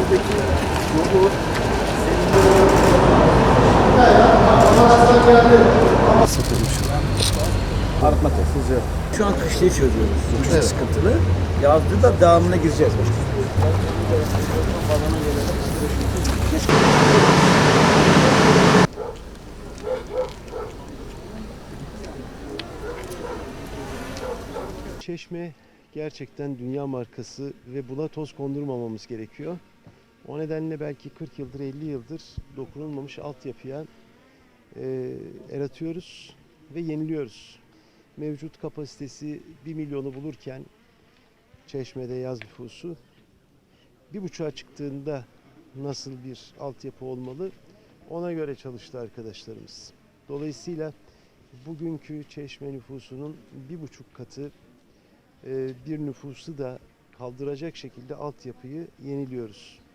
şuradaki yolu satılmış. Artma tesisi yok. Şu an kışlığı çözüyoruz. Kış evet. sıkıntılı. Yazdı da devamına gireceğiz. Çeşme gerçekten dünya markası ve buna toz kondurmamamız gerekiyor. O nedenle belki 40 yıldır 50 yıldır dokunulmamış altyapıya e, el atıyoruz ve yeniliyoruz. Mevcut kapasitesi 1 milyonu bulurken Çeşme'de yaz nüfusu bir buçuğa çıktığında nasıl bir altyapı olmalı ona göre çalıştı arkadaşlarımız. Dolayısıyla bugünkü Çeşme nüfusunun bir buçuk katı e, bir nüfusu da kaldıracak şekilde altyapıyı yeniliyoruz.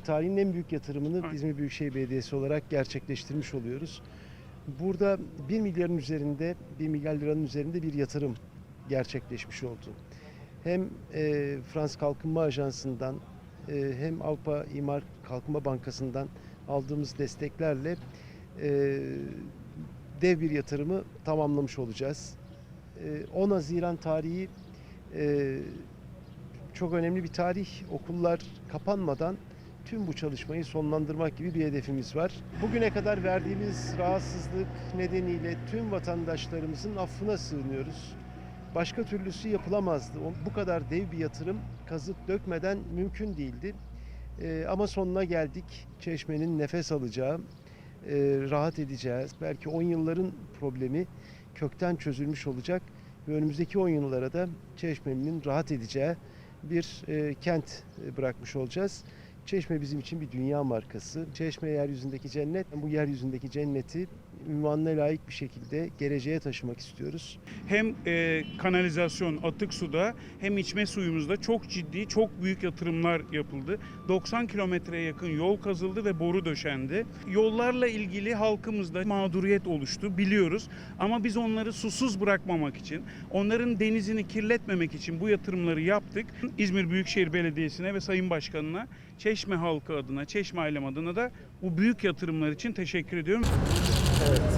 Çeşme tarihinin en büyük yatırımını İzmir Büyükşehir Belediyesi olarak gerçekleştirmiş oluyoruz. Burada 1 milyarın üzerinde, 1 milyar liranın üzerinde bir yatırım gerçekleşmiş oldu. Hem e, Fransız Kalkınma Ajansı'ndan e, hem Avrupa İmar Kalkınma Bankası'ndan aldığımız desteklerle e, dev bir yatırımı tamamlamış olacağız. E, 10 Haziran tarihi e, çok önemli bir tarih. Okullar kapanmadan tüm bu çalışmayı sonlandırmak gibi bir hedefimiz var. Bugüne kadar verdiğimiz rahatsızlık nedeniyle tüm vatandaşlarımızın affına sığınıyoruz. Başka türlüsü yapılamazdı. Bu kadar dev bir yatırım kazıp dökmeden mümkün değildi. Ee, ama sonuna geldik. Çeşmenin nefes alacağı, e, rahat edeceğiz. Belki 10 yılların problemi kökten çözülmüş olacak ve önümüzdeki 10 yıllara da Çeşme'nin rahat edeceği bir e, kent e, bırakmış olacağız. Çeşme bizim için bir dünya markası. Çeşme yeryüzündeki cennet. Bu yeryüzündeki cenneti ünvanına layık bir şekilde geleceğe taşımak istiyoruz. Hem e, kanalizasyon, atık suda hem içme suyumuzda çok ciddi, çok büyük yatırımlar yapıldı. 90 kilometreye yakın yol kazıldı ve boru döşendi. Yollarla ilgili halkımızda mağduriyet oluştu biliyoruz. Ama biz onları susuz bırakmamak için, onların denizini kirletmemek için bu yatırımları yaptık. İzmir Büyükşehir Belediyesi'ne ve Sayın Başkanı'na Çeşme halkı adına, Çeşme ailem adına da bu büyük yatırımlar için teşekkür ediyorum.